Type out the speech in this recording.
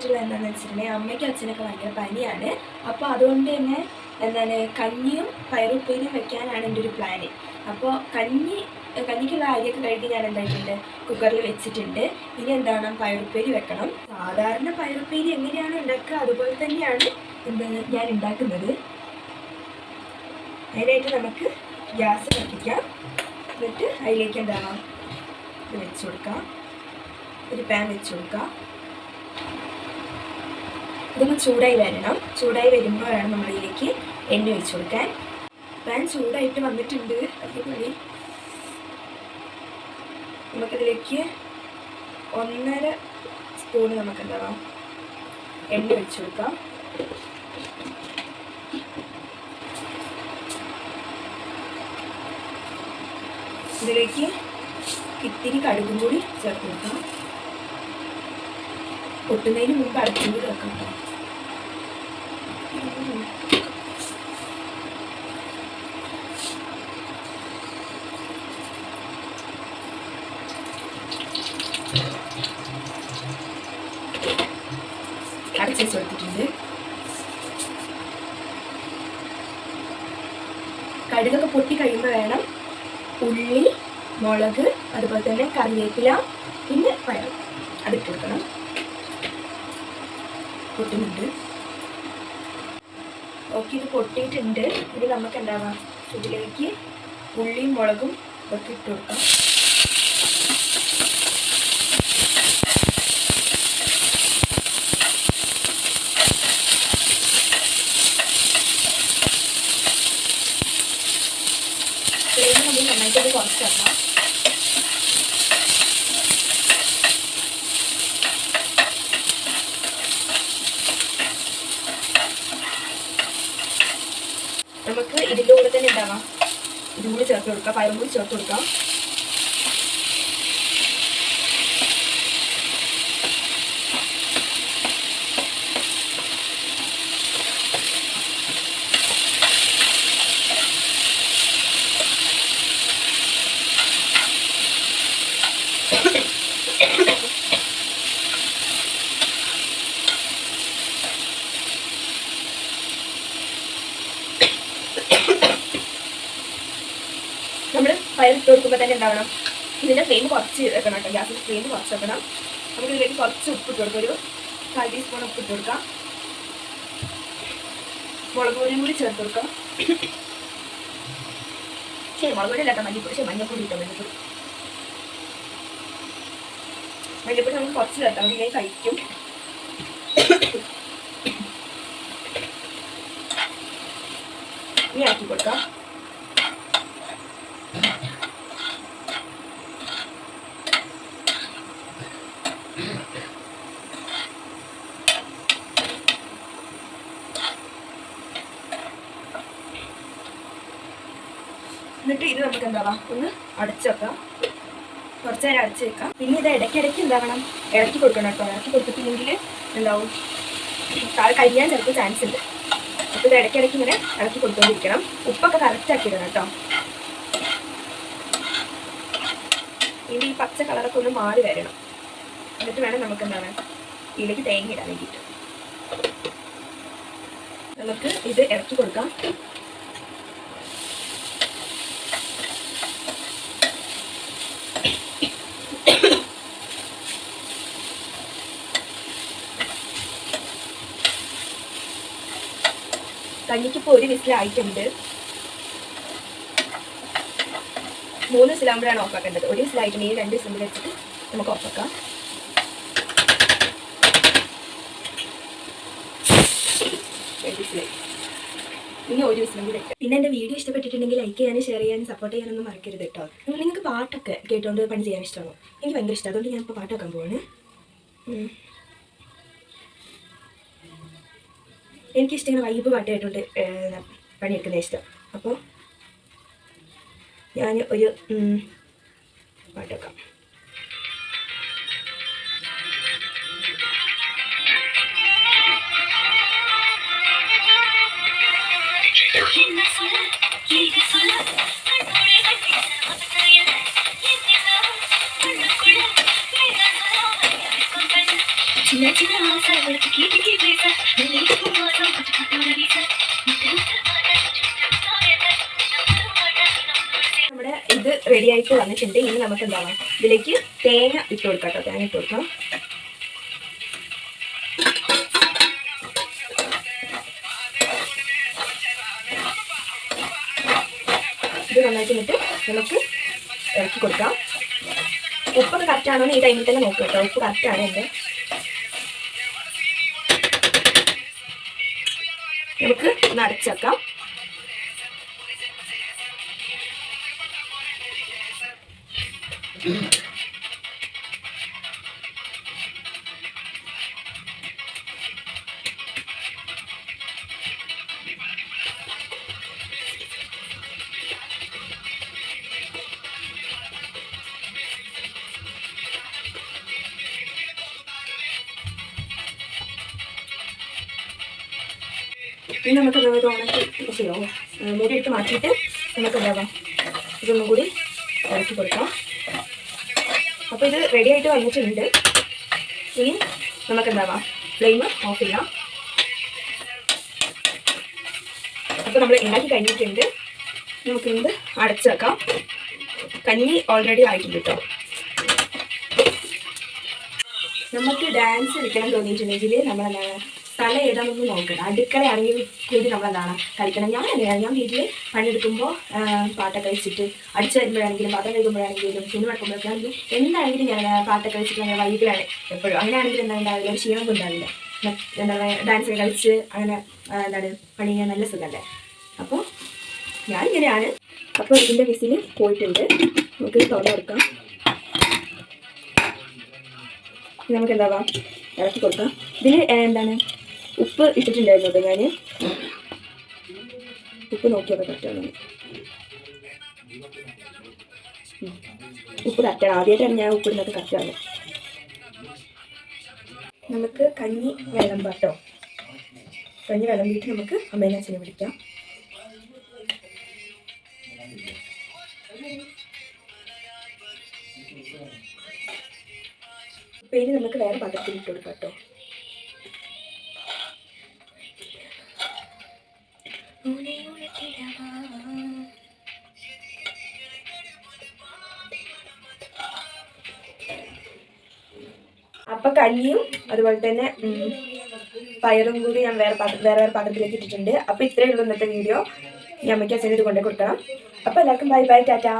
ചെയ്തിട്ടുള്ള എന്താണെന്ന് വെച്ചിട്ടുണ്ടെങ്കിൽ അമ്മയ്ക്കും അച്ഛനൊക്കെ ഭയങ്കര പനിയാണ്. അപ്പോൾ അതുകൊണ്ട് തന്നെ എന്താണ് കഞ്ഞിയും പയറുപ്പേരിയും വെക്കാനാണ് എന്റെ ഒരു പ്ലാന് അപ്പോൾ കഞ്ഞി കഞ്ഞിക്കുള്ള അരിയൊക്കെ കഴുകി ഞാൻ എന്തായിട്ടുണ്ട്? കുക്കറിൽ വെച്ചിട്ടുണ്ട്. ഇനി എന്താണ്? പയറുപ്പേരി വെക്കണം. സാധാരണ പയറുപ്പേരി എങ്ങനെയാണ് ഉണ്ടാക്കുക? അതുപോലെ തന്നെയാണ് എന്താണ് ഞാൻ ഉണ്ടാക്കുന്നത്. അതിനായിട്ട് നമുക്ക് ഗ്യാസ് കത്തിക്കാം. എന്നിട്ട് അതിലേക്ക് എന്താണ്? വെച്ച് കൊടുക്കാം. ഒരു പാൻ വെച്ച് കൊടുക്കാം. ഇതൊന്ന് ചൂടായി വരണം. ചൂടായി വരുമ്പോഴാണ് നമ്മളിതിലേക്ക് എണ്ണ ഒഴിച്ചു കൊടുക്കാൻ. പാൻ ചൂടായിട്ട് വന്നിട്ടുണ്ട്. അതേപോലെ നമുക്കിതിലേക്ക് ഒന്നര സ്പൂൺ നമുക്ക് എന്താവാം എണ്ണ ഒഴിച്ചു കൊടുക്കാം. ഇതിലേക്ക് ഇത്തിരി കടുകും കൂടി ചേർത്ത് കൊടുക്കാം. പൊട്ടുന്നതിന് മുമ്പ് അടച്ചും കൂടി അടച്ചു കൊടുത്തിട്ടുണ്ട്. കടുകൊക്കെ പൊട്ടി കഴിയുമ്പോൾ വേണം ഉള്ളി മുളക് അതുപോലെ തന്നെ കറിവേപ്പില പിന്നെ പഴം. അതിട്ട് കൊടുക്കണം. പൊട്ടുന്നുണ്ട്. ഓക്കെ ഇത് പൊട്ടിയിട്ടുണ്ട്. ഇത് നമുക്ക് എന്താവാം? ഇതിലേക്ക് ഉള്ളിയും മുളകും ഒക്കെ ഇട്ട് കൊടുക്കാം ഫ്ലെയിം നമ്മൾ നന്നായിട്ട് ഇത് കുറച്ച് വെക്കണം നമുക്ക് ഇതിന്റെ കൂടെ തന്നെ ഉണ്ടാവാം ഇതും കൂടി ചേർത്ത് കൊടുക്കാം. പയറും കൂടി ചേർത്ത് കൊടുക്കാം. നമ്മൾ തീർക്കുമ്പോൾ തന്നെ ഉണ്ടാവണം ഇതിന്റെ ഫ്ലെയിം കുറച്ച് വെക്കണം കേട്ടോ. ഗ്യാസിന്റെ ഫ്ലെയിം കുറച്ച് വെക്കണം. നമുക്ക് ഇതിലേക്ക് കുറച്ച് ഉപ്പ് ഇട്ട് കൊടുക്കാം. ഒരു കാൽ ടീസ്പൂൺ ഉപ്പ് ഇട്ട് കൊടുക്കാം. മുളക് പൊടിയും കൂടി ചേർത്ത് കൊടുക്കാം. ശരി മുളക് പൊടി അല്ലാട്ടോ മല്ലിപ്പൊടി. ശരി മഞ്ഞപ്പൊടി ഇട്ടോ മല്ലിപ്പൊടി. മല്ലിപ്പൊടി നമുക്ക് കുറച്ച് ചേർത്താൽ മതി. ഞാൻ കഴിക്കും. ഇനി ആക്കി കൊടുക്കാം. എന്നിട്ട് ഇത് നമുക്ക് എന്താവാം ഒന്ന് അടച്ചു വെക്കാം. കുറച്ച് നേരം അടച്ചു വെക്കാം. പിന്നെ ഇത് ഇടയ്ക്കിടയ്ക്ക് എന്താവണം ഇളക്കി കൊടുക്കണം കേട്ടോ. ഇളക്കി കൊടുത്തിട്ടില്ലെങ്കിൽ എന്താവും? താഴെ കഴിയാൻ ചിലപ്പോൾ ചാൻസ് ഉണ്ട്. അപ്പോൾ ഇത് ഇടയ്ക്കിടയ്ക്ക് ഇങ്ങനെ ഇളക്കി കൊടുത്തുകൊണ്ടിരിക്കണം ഉപ്പൊക്കെ കറക്റ്റ് ആക്കിയിടണം കേട്ടോ. ഇനി ഈ പച്ച കളറൊക്കെ ഒന്ന് മാറി വരണം. എന്നിട്ട് വേണം നമുക്ക് എന്താണ്? ഇതിലേക്ക് തേങ്ങ ഇടാൻ വേണ്ടിയിട്ട്. നമുക്ക് ഇത് ഇറക്കി കൊടുക്കാം. കഞ്ഞിക്കിപ്പോൾ ഒരു വിസിലായിട്ടുണ്ട് മൂന്ന് വിസിലാകുമ്പോഴാണ് ഓഫാക്കേണ്ടത്. ഒരു വിസിലായിട്ടുണ്ടെങ്കിൽ രണ്ട് വിസിൽ വെച്ചിട്ട് നമുക്ക് ഓഫാക്കാം. ആക്കാം ഇനി ഒരു ദിവസം കൂടി പിന്നെ എന്റെ വീഡിയോ ഇഷ്ടപ്പെട്ടിട്ടുണ്ടെങ്കിൽ ലൈക്ക് ചെയ്യാനും ഷെയർ ചെയ്യാനും സപ്പോർട്ട് ചെയ്യാനൊന്നും മറക്കരുത് കേട്ടോ. നിങ്ങൾക്ക് പാട്ടൊക്കെ കേട്ടോണ്ട് പണി ചെയ്യാൻ ഇഷ്ടമാണോ? എനിക്ക് ഭയങ്കര ഇഷ്ടമാണ് അതുകൊണ്ട് ഞാനിപ്പോൾ ഇപ്പോൾ പാട്ട് വെക്കാൻ പോവാണ്. എനിക്കിഷ്ടം ഇങ്ങനെ വൈബ് പാട്ടായിട്ടുണ്ട് പണിയെടുക്കുന്ന ഇഷ്ടം അപ്പോൾ ഞാൻ ഒരു പാട്ടെടുക്കാം Give me some love. നമ്മുടെ ഇത് റെഡി ആയിട്ട് വന്നിട്ടുണ്ട്. ഇനി നമുക്ക് എന്താവാം ഇതിലേക്ക് തേങ്ങ ഇട്ട് കൊടുക്കാം തേങ്ങ ഇട്ട് കൊടുക്കാം ഇത് നന്നായിട്ട് നമുക്ക് ഇറക്കി കൊടുക്കാം. ഉപ്പൊക്കെ കറക്റ്റ് ആണോ ഈ ടൈമിൽ തന്നെ നോക്കാം ഉപ്പ് കറക്റ്റ് ആണ് എന്റെ. ഒന്ന് അടച്ചേക്കാം ഇനി നമുക്ക് എന്താ ഉണക്കി ചെയ്യാം ഇട്ട് മാറ്റിയിട്ട് നമുക്ക് ഉണ്ടാകാം ഇതൊന്നും കൂടി ഇറക്കി കൊടുക്കാം. അപ്പോൾ ഇത് റെഡി ആയിട്ട് വന്നിട്ടുണ്ട്. ഇനി നമുക്ക് എന്താവാം ഫ്ലെയിം ഓഫ് ചെയ്യാം. അപ്പോൾ നമ്മൾ ഉണ്ടാക്കി കഴിഞ്ഞിട്ടുണ്ട്. നമുക്കിത് അടച്ചു വെക്കാം. കഞ്ഞി ഓൾറെഡി ആയിട്ടുണ്ട് കേട്ടോ നമുക്ക് ഡാൻസ് കളിക്കണം തോന്നിയിട്ടുണ്ടെങ്കിൽ നമ്മളെന്താണ് സ്ഥലം ഏതാണെന്ന് നോക്കണം. അടുക്കളയാണെങ്കിൽ കൂടി നമ്മളെന്താണ് കളിക്കണം. ഞാൻ അങ്ങനെയാണ് ഞാൻ വീട്ടിൽ പണിയെടുക്കുമ്പോൾ പാട്ടൊക്കെ കഴിച്ചിട്ട് അടിച്ചു വരുമ്പോഴാണെങ്കിലും പാത്രം കഴിക്കുമ്പോഴാണെങ്കിലും തുണി വെക്കുമ്പോഴൊക്കെയാണെങ്കിലും എന്താണെങ്കിലും ഞാൻ പാട്ടൊക്കെ കഴിച്ചിട്ട് ഞാൻ വൈകിലാണ് എപ്പോഴും അങ്ങനെയാണെങ്കിലും എന്താ ഉണ്ടാവില്ല ഒരു ക്ഷീണം ഉണ്ടാവില്ല. എന്താ പറയുക ഡാൻസ് കളിച്ച് അങ്ങനെ എന്താണ് പണി ചെയ്യാൻ നല്ല സുഖമല്ലേ അപ്പോൾ ഞാൻ ഇങ്ങനെയാണ്. അപ്പോൾ ഇതിന്റെ വിസിൽ പോയിട്ടുണ്ട്. നമുക്ക് തുറന്നു കൊടുക്കാം. നമുക്ക് എന്താവാം ഇറക്കി കൊടുക്കാം. ഇതിൽ എന്താണ് ഉപ്പ് ഇട്ടിട്ടുണ്ടായിരുന്നു കേട്ടോ ഞാൻ ഉപ്പ് നോക്കിയാൽ കറക്റ്റാണ് ഉപ്പ് കറക്റ്റാണ് ആദ്യമായിട്ടാണ് ഞാൻ ഉപ്പ് ഇടുന്നത് കറക്റ്റാണ് നമുക്ക് കഞ്ഞി വെള്ളം പാട്ടോ? കഞ്ഞി വെള്ളം വീട്ടിൽ നമുക്ക് അമ്മേനെ അച്ഛനെ വിളിക്കാം. പേര് നമുക്ക് വേറെ പാത്രത്തിൽ ഇട്ട് കൊടുക്കാം കേട്ടോ. അപ്പൊ കഞ്ഞിയും അതുപോലെ തന്നെ പയറും കൂടി ഞാൻ വേറെ പാത്ര വേറെ വേറെ പാത്രത്തിലേക്ക് ഇട്ടിട്ടുണ്ട്. അപ്പൊ ഇത്രയേ ഉള്ളൂ ഇന്നത്തെ വീഡിയോ ഞാൻ അമ്മയ്ക്ക് അച്ഛനും ഇത് കൊണ്ടേ കൊടുക്കണം. അപ്പൊ എല്ലാവർക്കും ബൈ ബൈ ടാറ്റാ.